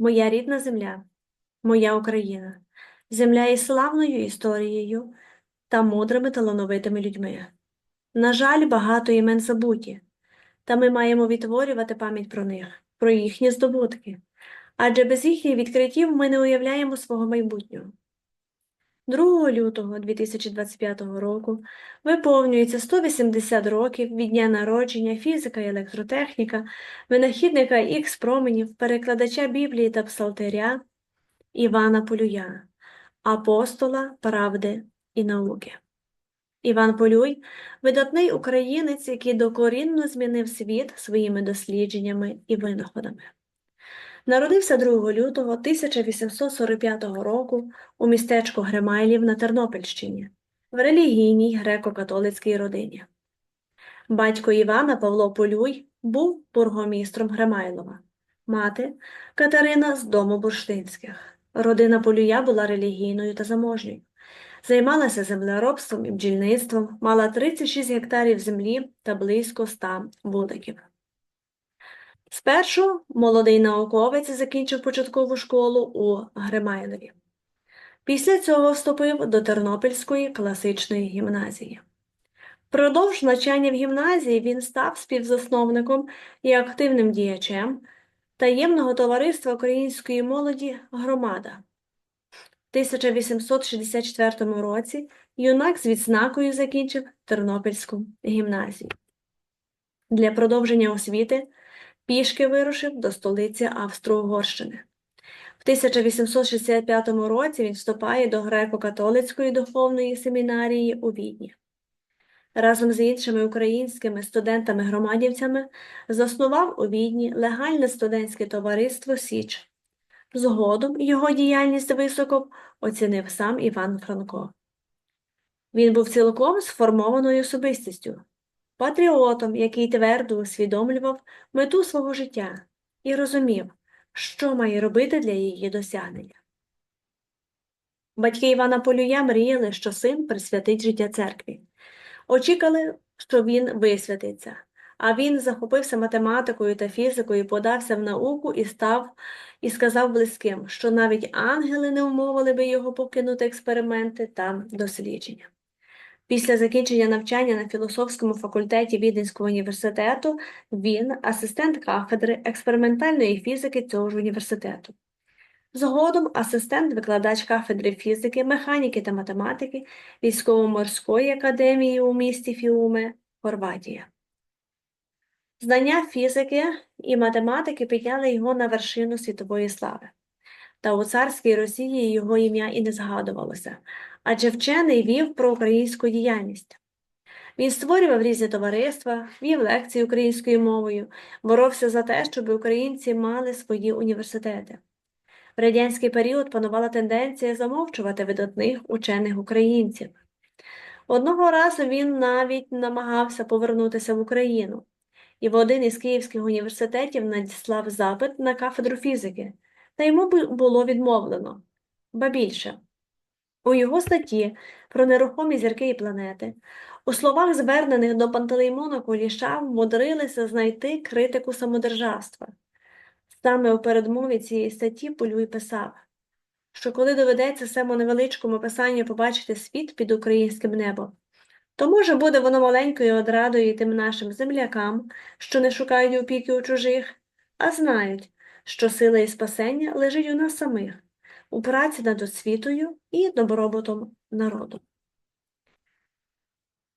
Моя рідна земля, моя Україна, земля із славною історією та мудрими талановитими людьми. На жаль, багато імен забуті, та ми маємо відтворювати пам'ять про них, про їхні здобутки, адже без їхніх відкриттів ми не уявляємо свого майбутнього. 2 лютого 2025 року виповнюється 180 років від дня народження фізика і електротехніка, винахідника ікс променів, перекладача Біблії та Псалтиря Івана Полюя, апостола правди і науки. Іван Полюй видатний українець, який докорінно змінив світ своїми дослідженнями і винаходами. Народився 2 лютого 1845 року у містечку Гремайлів на Тернопільщині в релігійній греко-католицькій родині. Батько Івана Павло Полюй був бургомістром Гремайлова, мати Катерина з дому бурштинських. Родина Полюя була релігійною та заможньою. Займалася землеробством і бджільництвом, мала 36 гектарів землі та близько 100 вуликів. Спершу молодий науковець закінчив початкову школу у Гремайлові. Після цього вступив до Тернопільської класичної гімназії. Впродовж навчання в гімназії він став співзасновником і активним діячем таємного товариства української молоді Громада. В 1864 році юнак з відзнакою закінчив Тернопільську гімназію. Для продовження освіти пішки вирушив до столиці Австро-Угорщини. В 1865 році він вступає до греко-католицької духовної семінарії у Відні. Разом з іншими українськими студентами-громадівцями заснував у Відні легальне студентське товариство Січ. Згодом його діяльність високо оцінив сам Іван Франко. Він був цілком сформованою особистістю, патріотом, який твердо усвідомлював мету свого життя і розумів, що має робити для її досягнення. Батьки Івана Полюя мріяли, що син присвятить життя церкві. Очікали, що він висвятиться, а він захопився математикою та фізикою, подався в науку і став і сказав близьким, що навіть ангели не вмовили би його покинути експерименти та дослідження. Після закінчення навчання на філософському факультеті Віденського університету він асистент кафедри експериментальної фізики цього ж університету. Згодом асистент-викладач кафедри фізики, механіки та математики Військово-морської академії у місті Фіуме, Хорватія. Знання фізики і математики підняли його на вершину світової слави. Та у царській Росії його ім'я і не згадувалося, адже вчений вів про українську діяльність. Він створював різні товариства, вів лекції українською мовою, боровся за те, щоб українці мали свої університети. В радянський період панувала тенденція замовчувати видатних учених українців. Одного разу він навіть намагався повернутися в Україну і в один із київських університетів надіслав запит на кафедру фізики, та йому було відмовлено. Ба більше, у його статті про нерухомі зірки і планети, у словах, звернених до Пантелеймона Куліша, вмудрилися знайти критику самодержавства. Саме у передмові цієї статті Полюй писав, що коли доведеться цьому невеличкому писанню побачити світ під українським небом, то може буде воно маленькою одрадою тим нашим землякам, що не шукають опіки у чужих, а знають, що сила і спасення лежить у нас самих, у праці над освітою і добробутом народу.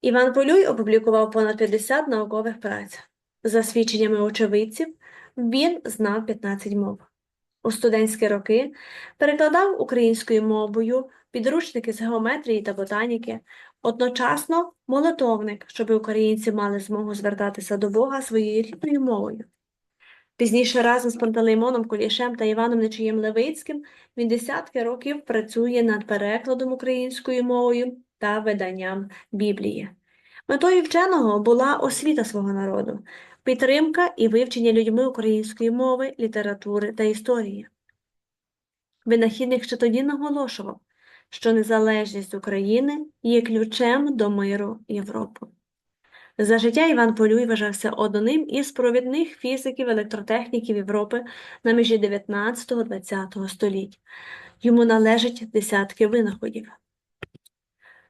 Іван Полюй опублікував понад 50 наукових праць. За свідченнями очевидців, він знав 15 мов. У студентські роки перекладав українською мовою підручники з геометрії та ботаніки, одночасно молитовник, щоб українці мали змогу звертатися до Бога своєю рідною мовою. Пізніше разом з Пантелеймоном Кулішем та Іваном Нечиєм Левицьким він десятки років працює над перекладом українською мовою та виданням Біблії. Метою вченого була освіта свого народу, підтримка і вивчення людьми української мови, літератури та історії. Винахідник ще тоді наголошував, що незалежність України є ключем до миру Європи. За життя Іван Полюй вважався одним із провідних фізиків електротехніків Європи на межі 19-20 століть. Йому належать десятки винаходів.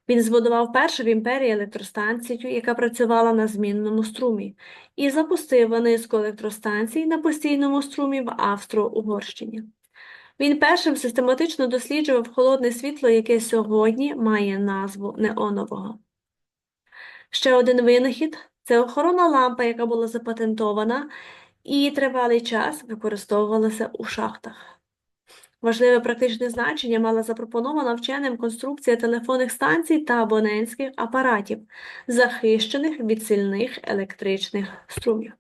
Він збудував першу в імперії електростанцію, яка працювала на змінному струмі, і запустив низку електростанцій на постійному струмі в Австро-Угорщині. Він першим систематично досліджував холодне світло, яке сьогодні має назву неонового. Ще один винахід це охоронна лампа, яка була запатентована і тривалий час використовувалася у шахтах. Важливе практичне значення мала запропонована вченим конструкція телефонних станцій та абонентських апаратів, захищених від сильних електричних струмів.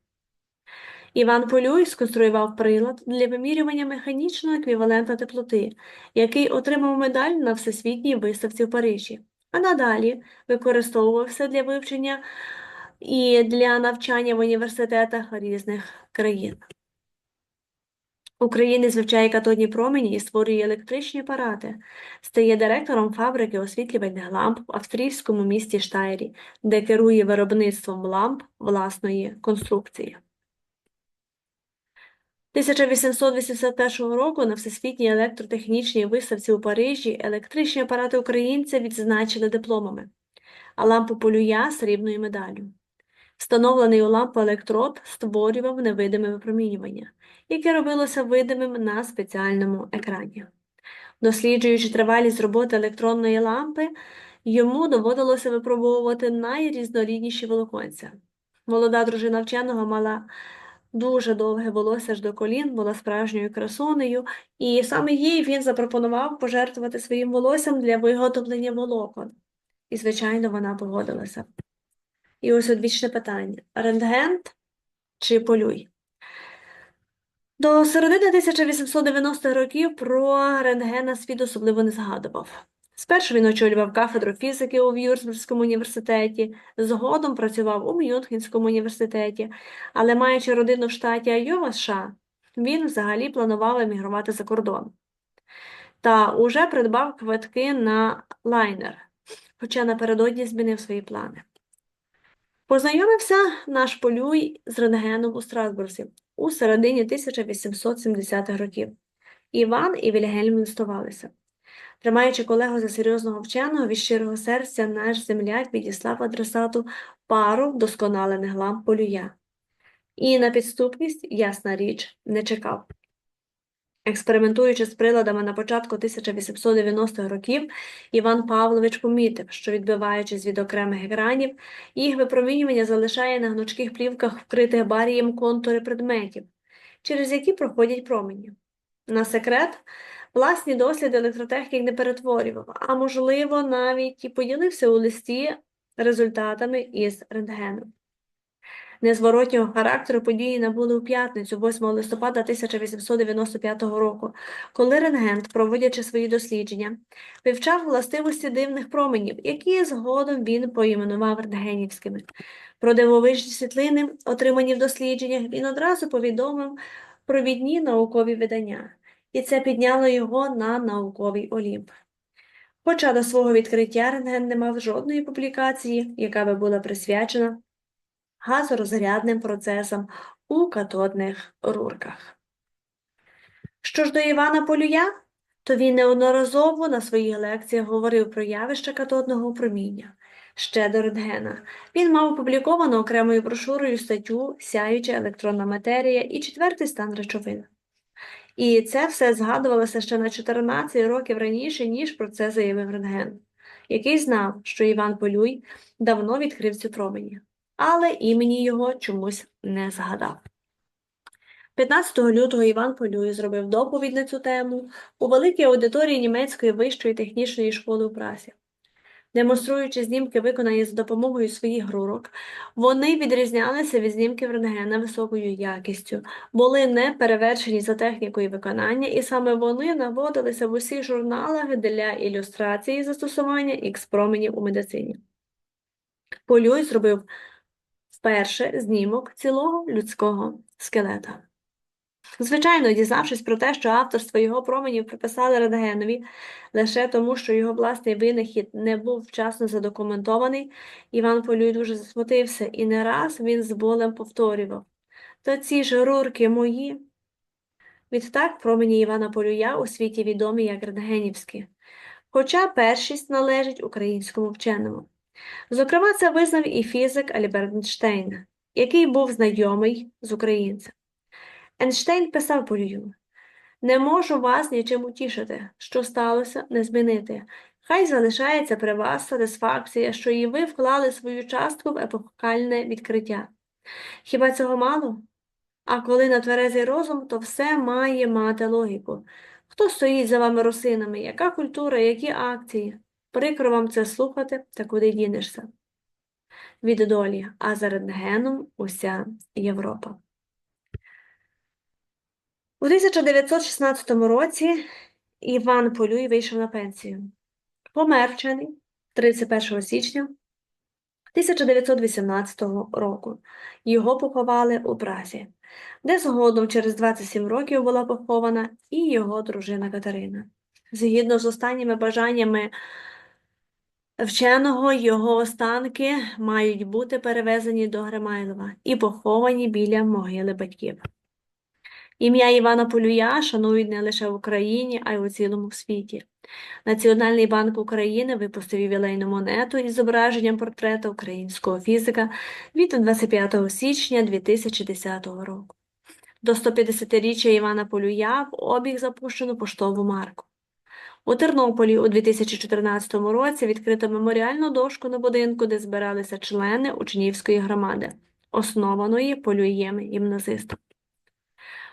Іван Полюй сконструював прилад для вимірювання механічного еквівалента теплоти, який отримав медаль на Всесвітній виставці в Парижі, а надалі використовувався для вивчення і для навчання в університетах різних країн. Українець вивчає катодні промені і створює електричні апарати, стає директором фабрики освітлювальних ламп в австрійському місті Штайрі, де керує виробництвом ламп власної конструкції. 1881 року на Всесвітній електротехнічній виставці у Парижі електричні апарати українця відзначили дипломами, а лампу полюя срібною медаллю. Встановлений у лампу електрод створював невидиме випромінювання, яке робилося видимим на спеціальному екрані. Досліджуючи тривалість роботи електронної лампи, йому доводилося випробовувати найрізнорідніші волоконця. Молода дружина вченого мала дуже довге волосся аж до колін, була справжньою красунею, і саме їй він запропонував пожертвувати своїм волоссям для виготовлення волокон. І, звичайно, вона погодилася. І ось одвічне питання: рентген чи полюй? До середини 1890-х років про рентгена світ особливо не згадував. Спершу він очолював кафедру фізики у В'юрсбурзькому університеті, згодом працював у Мюнхенському університеті, але маючи родину в штаті Айова США, він взагалі планував емігрувати за кордон. Та уже придбав квитки на лайнер, хоча напередодні змінив свої плани. Познайомився наш полюй з рентгеном у Страсбурзі у середині 1870-х років. Іван і Вільгельм інстувалися. Тримаючи колегу за серйозного вченого, від щирого серця наш земляк відіслав адресату пару вдосконалених ламп полюя. І на підступність, ясна річ, не чекав. Експериментуючи з приладами на початку 1890-х років, Іван Павлович помітив, що, відбиваючись від окремих екранів, їх випромінювання залишає на гнучких плівках вкритих барієм контури предметів, через які проходять промені. На секрет, власні досліди електротехнік не перетворював, а, можливо, навіть і поділився у листі результатами із рентгеном. Незворотнього характеру події набули у п'ятницю, 8 листопада 1895 року, коли рентген, проводячи свої дослідження, вивчав властивості дивних променів, які згодом він поіменував рентгенівськими. Про дивовижні світлини, отримані в дослідженнях, він одразу повідомив провідні наукові видання, і це підняло його на науковий олімп. Хоча до свого відкриття рентген не мав жодної публікації, яка би була присвячена газорозрядним процесам у катодних рурках. Що ж до Івана Полюя, то він неодноразово на своїх лекціях говорив про явище катодного проміння. Ще до рентгена. Він мав опубліковану окремою брошурою статтю Сяюча електронна матерія і четвертий стан речовин. І це все згадувалося ще на 14 років раніше, ніж про це заявив рентген, який знав, що Іван Полюй давно відкрив цю промені але імені його чомусь не згадав. 15 лютого Іван Полюй зробив доповідь на цю тему у великій аудиторії німецької вищої технічної школи у Прасі. Демонструючи знімки, виконані за допомогою своїх рурок, вони відрізнялися від знімків рентгена високою якістю, були не перевершені за технікою виконання, і саме вони наводилися в усіх журналах для ілюстрації застосування ікс-променів у медицині. Полюй зробив вперше знімок цілого людського скелета. Звичайно, дізнавшись про те, що авторство його променів приписали Рентгенові лише тому, що його власний винахід не був вчасно задокументований, Іван Полюй дуже засмутився, і не раз він з болем повторював «Та ці ж рурки мої». Відтак промені Івана Полюя у світі відомі як рентгенівські, хоча першість належить українському вченому. Зокрема, це визнав і фізик Альберт Ейнштейн, який був знайомий з українцем. Ейнштейн писав Полюю «Не можу вас нічим утішити, що сталося, не змінити. Хай залишається при вас сатисфакція, що і ви вклали свою частку в епохальне відкриття. Хіба цього мало? А коли на тверезий розум, то все має мати логіку. Хто стоїть за вами росинами, яка культура, які акції? Прикро вам це слухати, та куди дінешся? Від долі, а за рентгеном уся Європа. У 1916 році Іван Полюй вийшов на пенсію. Помер вчений 31 січня 1918 року. Його поховали у Празі, де згодом через 27 років була похована і його дружина Катерина. Згідно з останніми бажаннями вченого, його останки мають бути перевезені до Гримайлова і поховані біля могили батьків. Ім'я Івана Полюя шанують не лише в Україні, а й у цілому світі. Національний банк України випустив ювілейну монету із зображенням портрета українського фізика від 25 січня 2010 року. До 150-річчя Івана Полюя в обіг запущено поштову марку. У Тернополі у 2014 році відкрито меморіальну дошку на будинку, де збиралися члени учнівської громади, основаної полюєм гімназистом.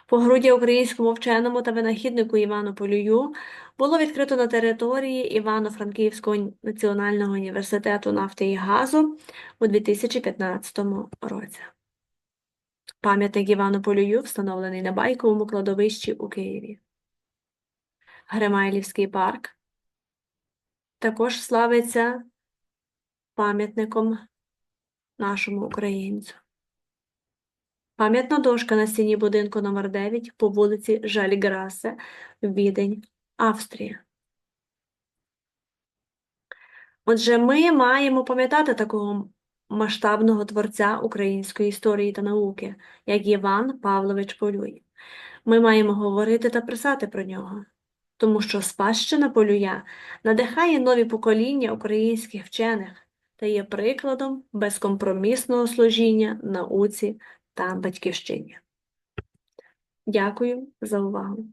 Погруддя українському вченому та винахіднику Івану Полюю було відкрито на території Івано-Франківського національного університету нафти і газу у 2015 році. Пам'ятник Івану Полюю встановлений на Байковому кладовищі у Києві. Гримайлівський парк також славиться пам'ятником нашому українцю. Пам'ятна дошка на стіні будинку номер 9 по вулиці Жальграсе, Відень, Австрія. Отже, ми маємо пам'ятати такого масштабного творця української історії та науки, як Іван Павлович Полюй. Ми маємо говорити та писати про нього, тому що спадщина Полюя надихає нові покоління українських вчених та є прикладом безкомпромісного служіння науці та батьківщині. Дякую за увагу.